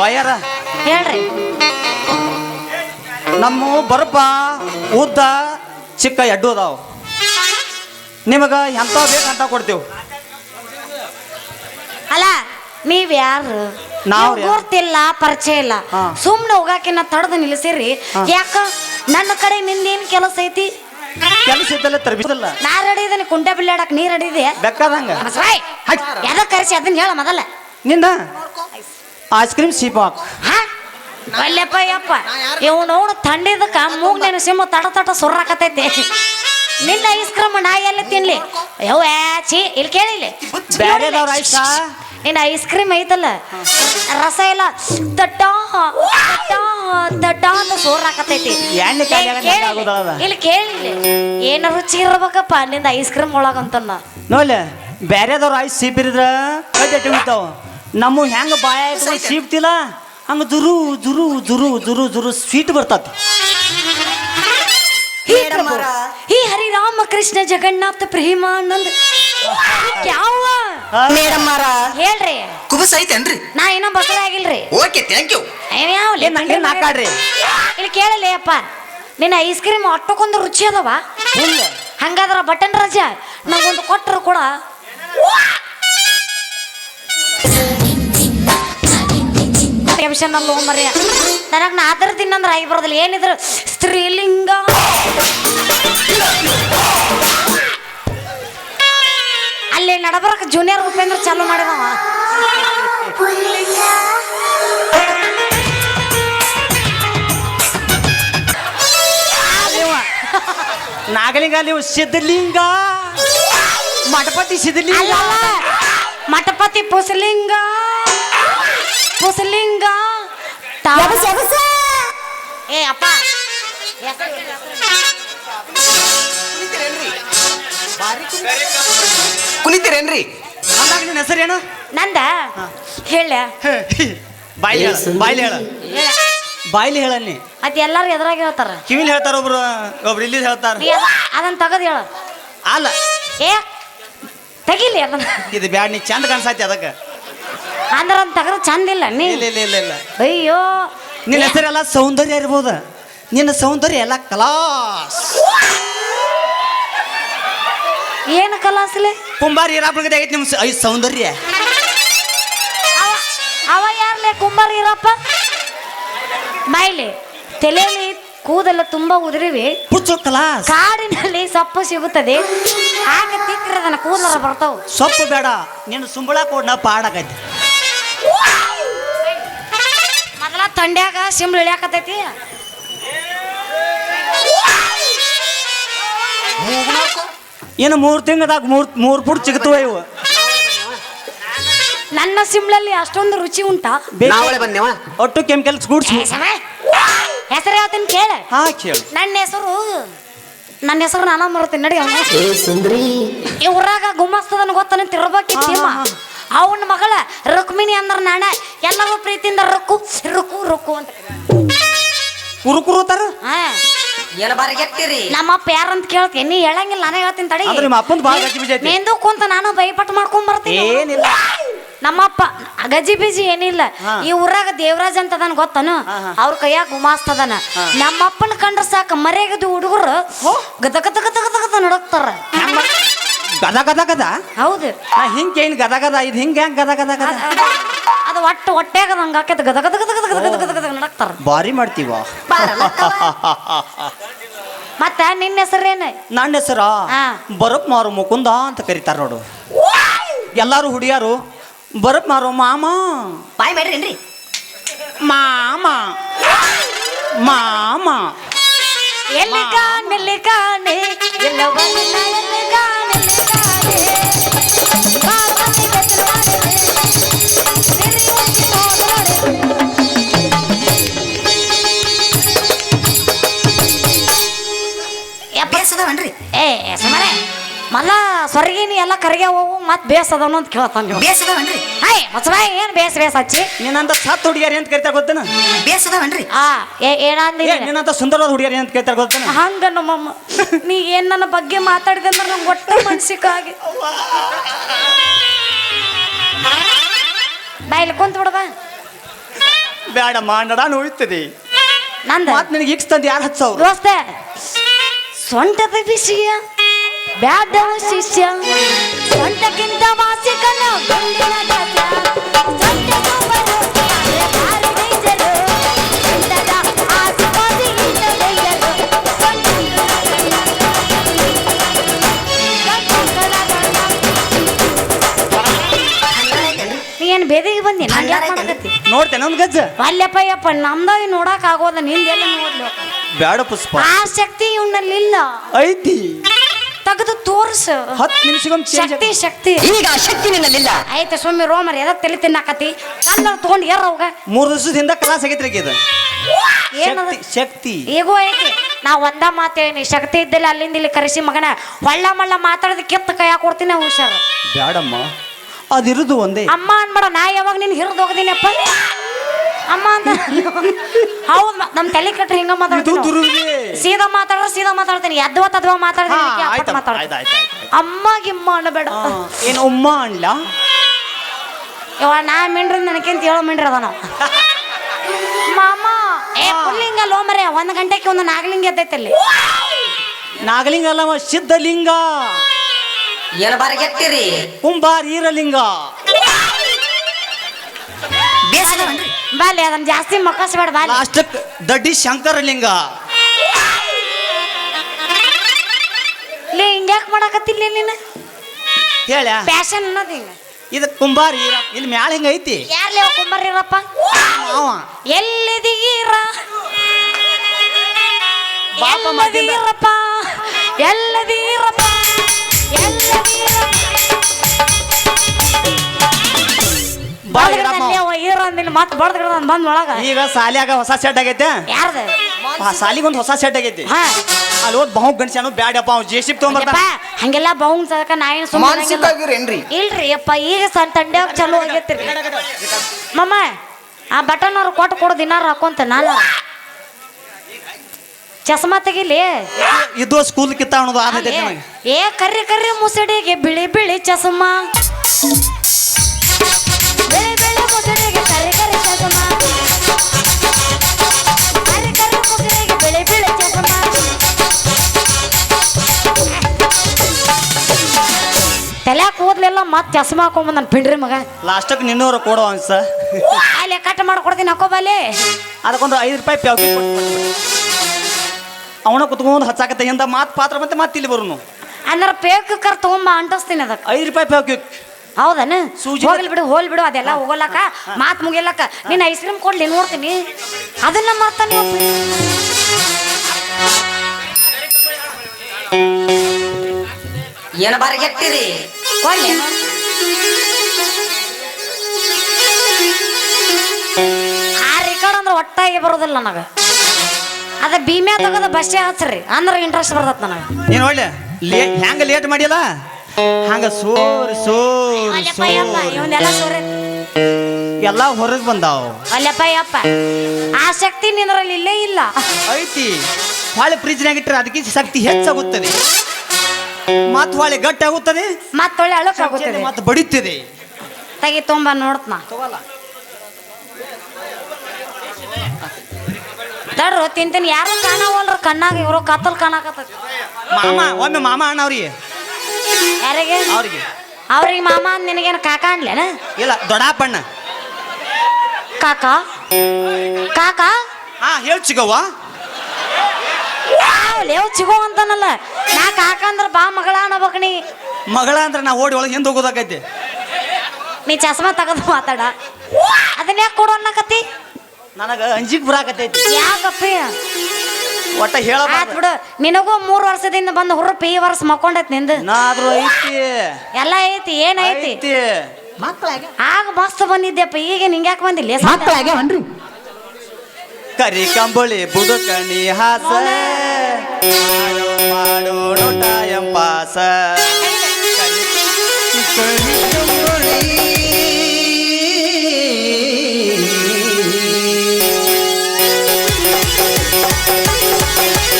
ಬಾಯಾರ. ಹೇಳ್ರಿ. ನಮ್ಮ ಬರ್ಬ ಉದ್ದ ಚಿಕ್ಕ ಎಡ್ಡು ಅದಾವ. ನಿಮಗ ಎಂತ ಬೇಕಂತ ಕೊಡ್ತೇವ್. ಅಲ್ಲ ನೀವ್ ಯಾರು? ನಾವ್ ಯಾರು? ಗುರ್ತಿಲ್ಲ ಪರಿಚಯ ಇಲ್ಲ. ಹಾ. ಸುಮ್ನೆ ಹೋಗಾಕಿನ ತಡದ ನಿಲ್ಲಿಸಿರಿ. ಯಾಕ? ನನ್ನ ಕಡೆ ನಿಂದೇನ್ ಕೆಲಸ ಐತಿ? ಕೆಲಸ ಇದ್ದಲ್ಲ ತರ್ಬಿಸಲ್ಲ. ನಾ ರೆಡಿ ಇದೀನಿ ಕುಂಟೆ ಬಿಲ್ಲಾಡಕ್ ನೀ ರೆಡಿ ಇದೆ ಬೇಕಾದಂಗ ಎದ ಕರೆಸಿ ಅದನ್ನ ಹೇಳ ಮೊದಲ. ನಿಂದ ಐಸ್ ಕ್ರೀಮ್ ಸೀಪಾಕ್ ಹಾ? ಅಲ್ಲಪ್ಪ ಯಪ್ಪ. ಇವ್ನು ಅವನು ಥಂಡಿದಕ್ಕ ಮೂಗ್ ನೆನ ಸಿಂಹ ತಡ ತಟ ಸುರ್ರಾಕತೈತಿ ನಿನ್ನ ಐಸ್ ಕ್ರೀಮ್ ನಾ ಎಲ್ಲ ತಿನ್ಲಿ? ಯವ್ವ ಛೀ ಇಲ್ಲಿ ಕೇಳಿಲಿ ಬ್ಯಾರೆದವ್ರ ಐಸಾ ನಿನ್ನ ಐಸ್ ಕ್ರೀಮ್ ಐತಲ್ಲ? ರಸ ಇಲ್ಲ ತಟ್ಟ ತಟ್ಟ ಅಂತ ಆಗೋದಲ್ಲ. ಇಲ್ಲಿ ಕೇಳಿಲ್ಲ ಏನ ರುಚಿ ಇರ್ಬೇಕಪ್ಪ ನಿಂದ ಐಸ್ ಕ್ರೀಮ್ ಒಳಗಂತ ನೋಡ್ಲೆ ಬೇರೆದವ್ರ ಐಸ್ ಸೀಪಿರಿದ್ರ ಕಡ್ಡೆ ಉಳಿತಾವ ನಮ್ಮ ಹೆಂಗ ಬಾಯ ಇಟ್ಕೊಂಡ್ ಸೀಪ್ತಿಲ್ಲ ಹಂಗ ದುರು ದುರು ದುರು ದುರು ದುರು ಸ್ವೀಟ್ ಬರ್ತತಿ. ಹೇ ಪ್ರಭು, ಹೇ ಹರಿರಾಮ ಕೃಷ್ಣ ಜಗನ್ನಾಥ ಪ್ರೇಮಾನಂದ. ಯಾವ ಮೇಡಮ್ ಮಾರ ಹೇಳ್ರಿ. ಕುಬಸ್ ಐತೇನ್ರಿ? ನಾ ಏನೋ ಬಸಳೆ ಆಗಿಲ್ರಿ. ಓಕೆ ಥ್ಯಾಂಕ್ ಯು ಏನ್ ಯಾವ ಲೇ ಏನ್ ನಾಕಾಡ್ರಿ? ಇಲ್ಲಿ ಕೇಳಲಿ ಅಪ್ಪ. ನಿನ್ನ ಐಸ್ ಕ್ರೀಮ್ ಅಟ್ಟಕ್ಕೊಂದು ರುಚಿ ಅದಾವ? ಹಂಗಾದ್ರ ಬಟನ್ ರಜಾ ನಂಗೊಂದು ಕೊಟ್ಟರು ಕೂಡ. ಟೆನ್ಷನ್ ಅಲ್ಲ ಮರಿ ನನಗೆ ನಾ ಅದರ ತಿನ್ನಂದ್ರ ಆಗಿ ಬರೋದಿಲ್ಲ. ಏನಿದ್ರು ಸ್ತ್ರೀಲಿಂಗ. ಅಲ್ಲಿ ನಡಬರಕ್ ಜೂನಿಯರ್ ಉಪೇಂದ್ರ ಚಾಲು ಮಾಡಿದವ. ನಾಗಲಿಂಗ ನೀವು ಸಿದ್ಧಲಿಂಗ ಮಠಪತಿ ಸಿದ್ಧಲಿಂಗ. ಮಠಪತಿ ಪುಸಲಿಂಗ. ಪುಸಲಿಂಗ ತಾ- ಏ ಅಪ್ಪ. ಕುಣಿತೀರೇನ್ರಿ? ಅಂದಾಗ ನಿನ್ನ ಹೆಸರೇನು? ನಂದ? ಹೇಳ. ಬಾಯ್ಲಿ ಹೇಳ ಬಾಯ್ಲಿ ಹೇಳ. ಬಾಯ್ಲಿ ಹೇಳಲ್ಲಿ ಅದ್ ಎಲ್ಲಾರು ಎದ್ರಾಗ ಹೇಳ್ತಾರ? ಕಿವಿಲಿ ಹೇಳ್ತಾರ ಒಬ್ರು ಒಬ್ರು ಇಲ್ಲಿ ಹೇಳ್ತಾರ. ಅದನ್ನ ತಗದ್ ಹೇಳ. ಅಲ್ಲ. ಏ ತೆಗಿಲಿ ಅದನ್ನ. ಇದು ಬ್ಯಾಡ್ ನೀ ಚಂದ ಕಾಣಿಸತಿ ಅದಕ್ಕೆ. ಅಂದ್ರ ಅಂತ ತಗದ್ ಚಂದ ಇಲ್ಲ ನೀ? ಇಲ್ಲ ಇಲ್ಲ ಇಲ್ಲ ಇಲ್ಲ. ಅಯ್ಯೋ. ನಿನ್ನ ಹೆಸರೆಲ್ಲ ಸೌಂದರ್ಯ ಇರ್ಬೋದು. ನಿನ್ನ ಸೌಂದರ್ಯ ಎಲ್ಲ ಕಲಾಸ್. ಏನು ಕಲಾಸಲೆ ಕುಂಬಾರಿ ಇರಾಪಗದೆ ಆಗೈತೆ ನಿಮ್ಮ ಸ- ಐ ಸೌಂದರ್ಯ. ಅವ ಅವ ಯಾರ್ಲೆ ಕುಂಬಾರಿ ಇರಪ್ಪ ಮೈಲಿ ತಲೆಯಲ್ಲಿ ಕೂದಲು ತುಂಬಾ ಉದುರಿವಿ. ಪುಚ್ಚು ಕಲಾಸ್. ಕಾಡಿನಲ್ಲಿ ಸೊಪ್ಪು ಸಿಗುತ್ತದೆ. ಹಾಗೆ ತಿಕ್ಕಿರದನ್ನ ಕೂದಲ ಬರ್ತಾವ. ಸೊಪ್ಪು ಬೇಡ ನಿನ್ನ ಸುಂಬಳ ಕೊಡ್ ನಾ ತಂಡ್ಯಾಗ ಸಿಂಬಳ ಇಳಿಯಾಕತೈತಿ ಏನು ಮೂರು ತಿಂಗಳದಾಗ ಮೂರ್ ಮೂರು ಫುಟ್ ಸಿಗ್ತವ ಇವು. ನನ್ನ ಸಿಂಬಳಲ್ಲಿ ಅಷ್ಟೊಂದು ರುಚಿ ಉಂಟಾ. ನಾವಳೆ ಬಂದೇವ ಒಟ್ಟು ಕೆಮಿಕಲ್ಸ್ ಗೂಡ್ಸ್ ಹೆಸರು ಹೇಳ್ತೀನಿ ಕೇಳ. ಹಾ ಕೇಳು. ನನ್ನ ಹೆಸರು ನನ್ನ ಹೆಸರು ನಾನು ಮರ್ತೀನಿ ನಡಿ ಸುಂದ್ರಿ. ಈ ಊರಾಗ ಗುಮ್ಮಸ್ತದನ್ ಗೊತ್ತನ ಹಾ, ಅವನ ಮಗಳ ರುಕ್ಮಿಣಿ ಅಂದ್ರ ನಾಣ ಎಲ್ಲವೂ ಪ್ರೀತಿಯಿಂದ ರುಕ್ಕು ರುಕ್ಕು ರುಕ್ಕು ಅಂತ. ಕುರು ಕುರುತಾರ ಹಾ. ಏನ ಬಾರಿ ಗೆಟ್ಟಿರಿ ನಮ್ಮಪ್ಪ ಯಾರಂತ ಕೇಳ್ತೀನಿ ನೀ ಹೇಳಂಗಿಲ್ಲ ನಾನೇ ಹೇಳ್ತೀನಿ ತಡಿ. ಅಂದ್ರೆ ನಿಮ್ಮ ಅಪ್ಪಂದು ಭಾಳ ಗಜ್ಜಿ ಬಿಜಿ ಐತಿ. ಕುಂತ ನಾನು ಭಯಪಟ್ಟು ಮಾಡ್ಕೊಂಡ್ ಬರ್ತೀನಿ. ಏನಿಲ್ಲ. ನಮ್ಮಪ್ಪ ಗಜಿ ಬಿಜಿ ಏನಿಲ್ಲ. ಈ ಊರಾಗ ದೇವರಾಜ್ ಅಂತ ಅದನ್ ಗೊತ್ತನು. ಅವ್ರ ಕೈಯಾಗ ಗುಮಾಸ್ತದನ ನಮ್ಮಪ್ಪನ ಕಂಡ್ರ ಸಾಕ ಮರ್ಯಾಗದು ಹುಡುಗರು ಗದ ಗದ ಗದ ಗದ ಗದ ನಡಕ್ತಾರ ಗದ ಗದ ಗದ ಹೌದು ನಾ ಹಿಂಗ್ ಏನ್ ಗದ ಗದ ಇದು ಹಿಂಗ ಹೆಂಗ್ ಗದ ಗದ ಗದ ಅದ್- ಒಟ್ಟು ಹೊಟ್ಟೆಗ ಹಂಗ ಆಕೈತೆ ಗದ ಗದ ಗದ ಗದ ಗದ ಗದ ಗದ ಗದ ನಡಕ್ತಾರ ಭಾರಿ ಮಾಡ್ತೀವ ಮತ್ತೆ ನಿನ್ನ ಹೆಸರೇನು ನನ್ನ ಹೆಸರ ಹಾ. ಬರಪ್ ಮಾರು ಮುಕುಂದ ಅಂತ ಕರೀತಾರ ನೋಡು ಎಲ್ಲಾರು ಹುಡಿಯಾರು ಬರಪ್ ಮಾರು ಮಾಮ ಬಾಯ್ ಮಾಡ್ರೇನ್ರಿ ಮಾಮ ಮಾಮ ಎಲ್ಲಿ ಕಾಣೆಲ್ಲಿ ಕಾಣೆ ಎಲ್ಲವನ್ನ ಎಲ್ಲಿ ಕಾಣೆ Bye. ಸ್ವರ್ಗಿನಿ ಎಲ್ಲ ಕರಿಗೆ ಹೋಗು ಮತ್ ಬೇಸ್ ಅದವನು ಅಂತ ಕೇಳ್ತಾನೆ ನೀವು. ಬೇಸದವನ್ರಿ ಹೈ ಮಸಬಾಯ್ ಏನ್ ಬೇಸ್ ಬೇಸ್ ಹಚ್ಚಿ? ನಿನ್ನಂತ ಸತ್ ಹುಡುಗಿಯರಿ ಅಂತ ಕರಿತಾರ ಗೊತ್ತನ? ಬೇಸದವನ್ರಿ ಆ ಏ ಏ ಏನಂದಿಲ್ಲ ನಿನ್ನಂತ ಸುಂದರವಾದ ಹುಡುಗಿಯರಿ ಅಂತ ಕರಿತಾರ ಗೊತ್ತನ? ಹಂಗ ನಮ್ಮಮ್ಮ ನೀ ಏನ್ ನನ್ನ ಬಗ್ಗೆ ಮಾತಾಡಿದೆ ಅಂದ್ರೆ ನಂಗೆ ಒಟ್ಟು ಮನ್ಸಿಕಾಗಿ ಬಾಯಲ್ಲಿ ಕುಂತ ಬಿಡದ ಬೇಡ ಮಾಡಡ ನೋಯ್ತದೆ. ನಂದ? ಮತ್ ನಿನಗೆ ಈಗ ತಂದು ಯಾರು ಹತ್ತು ಸಾವಿರ ದೋಸ್ತ ಸೊಂಟದ ಬಿಸಿಯ ಬ್ಯಾಡ ಶಿಷ್ಯ. ಏನ್ ಬೇದಿಗೆ ಬಂದಿ? ನಂಗೆ ಯಾಕೆ ಮಾಡಕತ್ತಿ ನೋಡ್ತೇನೆ ಒಂದು ಗಜ್ಜ. ಅಲ್ಲಪ್ಪ ಯಪ್ಪ ನಮ್ದಾಗ ನೋಡಕ್ ಆಗೋದ ನಿಂದೆಲ್ಲ ನೋಡ್ಲು? ಬೇಡ ಪುಷ್ಪ. ಆ ಶಕ್ತಿ ಇವನಲ್ಲಿ ಇಲ್ಲ ಐತಿ. ತೆಗೆದು ತೋರ್ಸು. ಹತ್ತು ನಿಮಿಷಕ್ಕೊಮ್ಮೆ ಚೇಂಜ್ ಶಕ್ತಿ ಶಕ್ತಿ. ಈಗ ಆ ಶಕ್ತಿ ನಿನ್ನಲ್ಲಿಲ್ಲ. ಆಯ್ತು ಸ್ವಾಮಿ ರೋಮರ್ ಎಲ್ಲ ತಲೆ ತಿನ್ನಾಕತಿ ಕಲ್ಲ ತಗೊಂಡು ಏರ್ ಅವಾಗ ಮೂರು ದಿವಸದಿಂದ ಕ್ಲಾಸ್ ಆಗೈತ್ರಿ ಇದು. ಏನದು? ಶಕ್ತಿ ಶಕ್ತಿ. ಈಗೂ ಐತಿ. ನಾ ಒಂದ ಮಾತೇನಿ ಶಕ್ತಿ ಇದ್ದಿಲ್ಲ ಅಲ್ಲಿಂದ ಇಲ್ಲಿ ಕರೆಸಿ ಮಗನ. ಹೊಳ್ಳ ಮಳ್ಳ ಮಾತಾಡೋದು ಕೆತ್ತ ಕೈ ಕೊಡ್ತೀನಿ ಹುಷಾರು. ಬೇಡಮ್ಮ ಅದಿರುದು ಒಂದೇ. ಅಮ್ಮ ಅನ್ಬೇಡ ನಾ ಯಾವಾಗ ನಿನ್ ಹಿರಿದು ಹೋಗದೀನಪ್ಪ? ಅಮ್ಮ ಅಂತ ಹೌದ್ ನಮ್ಮ ನಮ್ ತಲೆ ಕಟ್ರಿ ಹಿಂಗ ಇದು ಮಾತಾಡ್ತೀನಿ ಸೀದಾ ಮಾತಾಡ್ರ ಸೀದಾ ಮಾತಾಡ್ತೀನಿ. ಎದ್ವ ತದ್ವ ಮಾತಾಡ್ತೀನಿ ಆಯ್ತು ಮಾತಾಡ್ತೀನಿ. ಅಮ್ಮ ಗಿಮ್ಮ ಅನ್ನಬೇಡ ಏನು ಉಮ್ಮ ಅನ್ಲ? ಇವ ನಾ ಮಿಂಡ್ರಿ ನನಗಿಂತ ಹೇಳೋ ಮಿಂಡ್ರಿ ಅದ ನಾವು. ಮಾಮ ಏ ಪುಲ್ಲಿಂಗ ಲೋ ಮರೆ ಒಂದ್ ಗಂಟೆಗೆ ಒಂದು ನಾಗಲಿಂಗ ಎದ್ದೈತೆ ಅಲ್ಲಿ. ನಾಗಲಿಂಗ ಅಲ್ಲ ಸಿದ್ಧಲಿಂಗ. ಏನ್ ಬಾರಿಗೆಟ್ಟಿರಿ ಕುಂಬಾರ ಈರಲಿಂಗ. ಬೇಸದವನ್ರಿ ಬಾಲಿ ಅದನ್ನ ಜಾಸ್ತಿ ಮಕ್ಕಳಿಸ್ಬೇಡ ಬಾಲೆ ಲಾಸ್ಟಕ್ ದಡ್ಡಿ ಶಂಕರಲಿಂಗ. ಲೇ ಹಿಂಗ್ಯಾಕ್ ಮಾಡಕತ್ತಿಲ್ಲ ನೀನು? ಹೇಳ. ಫ್ಯಾಷನ್ ಅನ್ನೋದು ಹಿಂಗ ಇದು ಕುಂಬಾರ ಈರ ಇಲ್ಲಿ ಮ್ಯಾಲ ಹಿಂಗ ಐತಿ? ಯಾರ್ಲೇ ಕುಂಬರ್ರಿರಪ್ಪ ಅವ ಎಲ್ಲಿದೀರ ಬಾಪ ಮಾಡ್ತಿದ್ದ. ಎಲ್ಲದೀರಪ್ಪ? ಎಲ್ಲದೀರಪ್ಪ? ಎಲ್ಲದೀರಪ್ಪ ಬಾ ಇಡಪ್ಪ ಅಂದಿಲ್ಲ ಮತ್ತೆ ಬಡ್ದ ಬಂದ್ ಒಳಗ. ಈಗ ಸಾಲಿಯಾಗ ಹೊಸ ಸೆಟ್ ಆಗೈತೆ? ಯಾರ್ದು? ಸಾಲಿಗೆ ಒಂದು ಹೊಸ ಸೆಟ್ ಆಗೈತಿ. ಹಾ. ಅಲ್ಲಿ ಹೋದ್ ಬಹು ಗಂಡಸನು ಬ್ಯಾಡಪ್ಪ ಅವ್ನು ಜೆ ಸಿ ಯಪ್ಪ, ತೊಗೊಂಬರ್ತಾನ ಹಂಗೆಲ್ಲ ಬೌಂಗ್ ಸದಕ ನಾ ಏನು ಇಲ್ರಿ ಅಪ್ಪ ಈಗ ಸಣ್ಣ ತಂಡ್ಯಾಗ ಚಲೋ ಆಗೈತಿರಿ. ಮಮ್ಮ ಆ ಬಟನ್ ಅವ್ರು ಕೊಟ್ಟು ಕೊಡು ದಿನಾರ ಹಾಕೊಂತ ನಾನು. ಚಸ್ಮಾ ತೆಗಿಲಿ? ಇದು ಸ್ಕೂಲ್ ಕಿತ್ತ ಅನ್ನೋದು ಆದೈತೆ ನನಗೆ. ಏ ಕರ್ರಿ ಕರ್ರಿ ಮುಸಡಿಗೆ ಬಿಳಿ ಬಿಳಿ ಚಸ್ಮಾ. ಕೂದ್ಲೆಲ್ಲ ಮತ್ತೆ ಚಸ್ಮಾ ಹಾಕೊಂಬಂದ್ ನನ್ನ ಪಿಂಡ್ರಿ ಮಗ. ಲಾಸ್ಟಕ್ಕೆ ನಿನ್ನೂರ ಕೊಡೋ ಅನ್ಸ ಅಲ್ಲಿ ಕಟ್ ಮಾಡ್ಕೊಡ್ತೀನಿ ಹಾಕೋಬಲ್ಲಿ ಅದಕ್ಕೊಂದು ಐದು ರೂಪಾಯಿ ಪ್ಯಾವ್ಕಿ ಅವನ ಕುತ್ಕೊಂಡು ಹಚ್ಚಾಕತ್ತೆ ಎಂದ ಮಾತ್ ಪಾತ್ರ ಮತ್ತೆ ಮತ್ತೆ ಇಲ್ಲಿ ಬರುನು. ಅಂದ್ರೆ ಪೇಕ್ ಕರ್ ತಗೊಂಬ ಅಂಟಿಸ್ತೀನಿ ಅದಕ್ಕೆ ಐದು ರೂಪಾಯಿ ಪ್ಯಾವ್ಕಿ ಹೌದನ? ಸೂಜಿ ಹೋಗ್ಲಿ ಬಿಡು ಹೋಲ್ ಬಿಡು ಅದೆಲ್ಲ ಹೋಗಲಕ್ಕ ಮಾತ್ ಮುಗಿಯಲ್ಲಕ ನೀನು ಐಸ್ ಕ್ರೀಮ್ ಕೊಡ್ಲಿ ನೋಡ್ತೀನಿ. ಅದನ್ನ ಮಾತ ನೀವು ಬಾರಿ ಬಾರಿಗೆಟ್ಟಿರಿ ಕೊಡ್ಲಿ ಆ ರೆಕಾರ್ಡ್ ಅಂದ್ರೆ ಒಟ್ಟಾಗಿ ಬರೋದಿಲ್ಲ ನನಗೆ. ಅದ ಭೀಮ್ಯಾ ತಗೋದ ಬಸ್ಸೇ ಹಚ್ಚ್ರಿ ಅಂದ್ರೆ ಇಂಟ್ರೆಸ್ಟ್ ಬರ್ತದ ನನಗೆ. ನೀನು ಒಳ್ಳೆ. ಲೇಟ್ ಹೆಂಗ ಲೇಟ್ ಮಾಡಿಲ್ಲ ಹಂಗ ಸೋರ್ ಸೋರ್ ಅಲ್ಲಪ್ಪ ಯಪ್ಪ ಸೋರ್. ಇವನ್ನೆಲ್ಲ ಸೋರೆ. ಎಲ್ಲ ಹೊರಗೆ ಬಂದಾವ. ಅಲ್ಲಪ್ಪ ಯಪ್ಪ ಆ ಶಕ್ತಿ ನಿಂದ್ರಲ್ಲಿ ಇಲ್ಲೇ ಇಲ್ಲ. ಐತಿ. ಭಾಳ ಫ್ರಿಜ್ನಾಗ ಇಟ್ಟರೆ ಅದಕ್ಕೆ ಶಕ್ತಿ ಹೆಚ್ಚಾಗುತ್ತದೆ ಮತ್ ಹೊಳೆ ಗಟ್ಟಾಗುತ್ತದೆ ಮತ್ತೊಳ್ಳೆ ಅಳಕ್ ಆಗುತ್ತದೆ. ಮತ್ತೆ ಬಡಿತದೆ. ತೆಗಿ ತುಂಬ ನೋಡ್ತನ. ತಡ್ರು ತಿಂತೀನಿ. ಯಾರು ಕಾಣವಲ್ರ ಕಣ್ಣಾಗ ಇವರು ಕತ್ತಲ್ ಕಾಣಕತ್ತೈತಿ. ಮಾಮ ಒಮ್ಮೆ ಮಾಮ ಅಣ್ಣವ್ರಿಗೆ ಯಾರಿಗೆ? ಅವ್ರಿಗೆ. ಅವ್ರಿಗೆ ಮಾಮ ಅಂದ್ ನಿನಗೇನು ಕಾಕ ಅನ್ಲೇನ? ಇಲ್ಲ ದೊಡ್ಡಪ್ಪಣ್ಣ. ಕಾಕ? ಕಾಕ? ಹಾ ಹೇಳ್ ಚಿಗವ್ವ ಲೇವ್ ಚಿಗೋ ಅಂತಾನಲ್ಲ. ನಾ ಕಾಕ ಅಂದ್ರ ಬಾ ಮಗಳ ಅನ್ನಬೇಕ ನೀ. ಮಗಳ ಅಂದ್ರೆ ನಾ ಓಡಿ ಒಳಗೆ ಹಿಂದೆ ಹೋಗೋದಾಗೈತಿ? ನೀ ಚಸ್ಮಾ ತಗದು ಮಾತಾಡ. ಅದನ್ನ ಯಾಕೆ ಕೊಡು ಅನ್ನಕತ್ತಿ? ನನಗ ಅಂಜಿಕ್ ಬರಾಕತ್ತೈತಿ. ಯಾಕಪ್ಪಿ? ಒಟ್ಟ ಹೇಳ ಆತ್ ಬಿಡು. ನಿನಗೂ ಮೂರು ವರ್ಷದಿಂದ ಬಂದು ಹುರುಪಿ ಈ ವರ್ಷ ಮಕ್ಕೊಂಡೈತಿ ನಿಂದು. ನಾದ್ರೂ ಐತಿ. ಎಲ್ಲ ಐತಿ ಏನೈತಿ ಐತಿ? ಆಗ ಮಸ್ತ್ ಬಂದಿದ್ದೆಪ್ಪ ಈಗ ನಿಂಗ್ಯಾಕೆ ಬಂದಿಲ್ಲ? ಮಕ್ಕಳಾಗ್ಯಾವನ್ರಿ ಕರಿ ಕಂಬಳಿ ಬುಡುಕಣಿ ಹಾಸ ಮಾಡು ನೋಟ ಎಂಬಾಸ Thank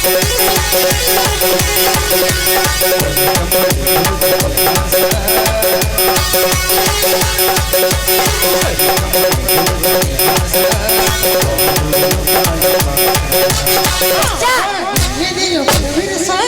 ಮ್ಯಾಲ Ne diyor? Stop! Stop!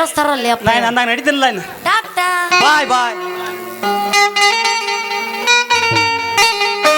ಬೀಳಿಸ್ತಾರಲ್ಲಿ ಅಪ್ಪ? ನಾನು ಅಂದಾಗ ನಡೀತಿಲ್ಲ ಇನ್ನು. ಬಾಯ್ ಬಾಯ್.